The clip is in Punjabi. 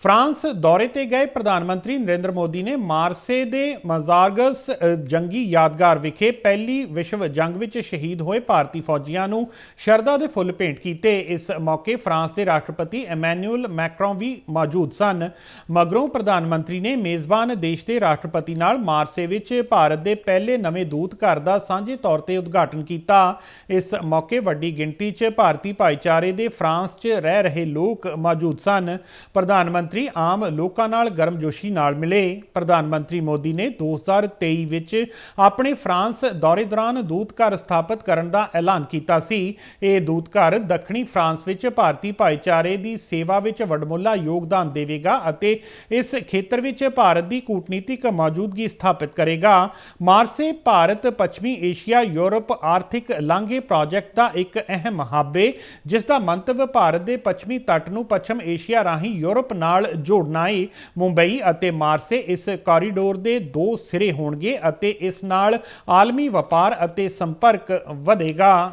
ਫਰਾਂਸ ਦੌਰੇ ਤੇ ਗਏ ਪ੍ਰਧਾਨ ਮੰਤਰੀ ਨਰਿੰਦਰ ਮੋਦੀ ਨੇ ਮਾਰਸੇ ਦੇ ਮਜ਼ਾਰਗਸ ਜੰਗੀ ਯਾਦਗਾਰ ਵਿਖੇ ਪਹਿਲੀ ਵਿਸ਼ਵ ਜੰਗ ਵਿੱਚ ਸ਼ਹੀਦ ਹੋਏ ਭਾਰਤੀ ਫੌਜੀਆਂ ਨੂੰ ਸ਼ਰਧਾ ਦੇ ਫੁੱਲ ਭੇਂਟ ਕੀਤੇ। ਇਸ ਮੌਕੇ ਫਰਾਂਸ ਦੇ ਰਾਸ਼ਟਰਪਤੀ ਐਮੈਨੂਅਲ ਮੈਕਰੋਨ ਵੀ ਮੌਜੂਦ ਸਨ। ਮਗਰੋਂ ਪ੍ਰਧਾਨ ਮੰਤਰੀ ਨੇ ਮੇਜ਼ਬਾਨ ਦੇਸ਼ ਦੇ ਰਾਸ਼ਟਰਪਤੀ ਨਾਲ ਮਾਰਸੇ ਵਿੱਚ ਭਾਰਤ ਦੇ ਪਹਿਲੇ ਨਵੇਂ ਦੂਤ ਘਰ ਦਾ ਸਾਂਝੇ ਤੌਰ ਤੇ ਉਦਘਾਟਨ ਕੀਤਾ। ਇਸ ਮੌਕੇ ਵੱਡੀ ਗਿਣਤੀ 'ਚ ਭਾਰਤੀ ਭਾਈਚਾਰੇ ਦੇ ਫਰਾਂਸ 'ਚ ਰਹਿ ਰਹੇ ਲੋਕ ਮੌਜੂਦ ਸਨ। ਪ੍ਰਧਾਨ ਮੰਤਰੀ ਆਮ ਲੋਕਾਂ ਨਾਲ ਗਰਮਜੋਸ਼ੀ ਨਾਲ ਮਿਲੇ। ਪ੍ਰਧਾਨ ਮੰਤਰੀ ਮੋਦੀ ਨੇ 2023 ਵਿੱਚ ਆਪਣੇ ਫਰਾਂਸ ਦੌਰੇ ਦੌਰਾਨ ਦੂਤ ਘਰ ਸਥਾਪਿਤ ਕਰਨ ਦਾ ਐਲਾਨ ਕੀਤਾ ਸੀ। ਇਹ ਦੂਤ ਘਰ ਦੱਖਣੀ ਫਰਾਂਸ ਵਿੱਚ ਭਾਰਤੀ ਭਾਈਚਾਰੇ ਦੀ ਸੇਵਾ ਵਿੱਚ ਵਡਮੁੱਲਾ ਯੋਗਦਾਨ ਦੇਵੇਗਾ ਅਤੇ ਇਸ ਖੇਤਰ ਵਿੱਚ ਭਾਰਤ ਦੀ ਕੂਟਨੀਤਿਕ ਮੌਜੂਦਗੀ ਸਥਾਪਿਤ ਕਰੇਗਾ। ਮਾਰਸੇ ਭਾਰਤ ਪੱਛਮੀ ਏਸ਼ੀਆ ਯੂਰਪ ਆਰਥਿਕ ਲਾਂਘੇ ਪ੍ਰੋਜੈਕਟ ਦਾ ਇੱਕ ਅਹਿਮ ਹੱਬ ਹੈ ਜਿਸ ਦਾ ਮੰਤਵ ਭਾਰਤ ਦੇ ਪੱਛਮੀ ਤੱਟ ਨੂੰ ਪੱਛਮ ਏਸ਼ੀਆ ਰਾਹੀਂ ਯੂਰਪ ਨਾਲ ਨਾਲ ਜੋੜਨਾ ਹੈ ਮੁੰਬਈ ਅਤੇ ਮਾਰਸੇ ਇਸ ਕੋਰੀਡੋਰ ਦੇ ਦੋ ਸਿਰੇ ਹੋਣਗੇ ਅਤੇ ਇਸ ਨਾਲ ਆਲਮੀ ਵਪਾਰ ਅਤੇ ਸੰਪਰਕ ਵਧੇਗਾ।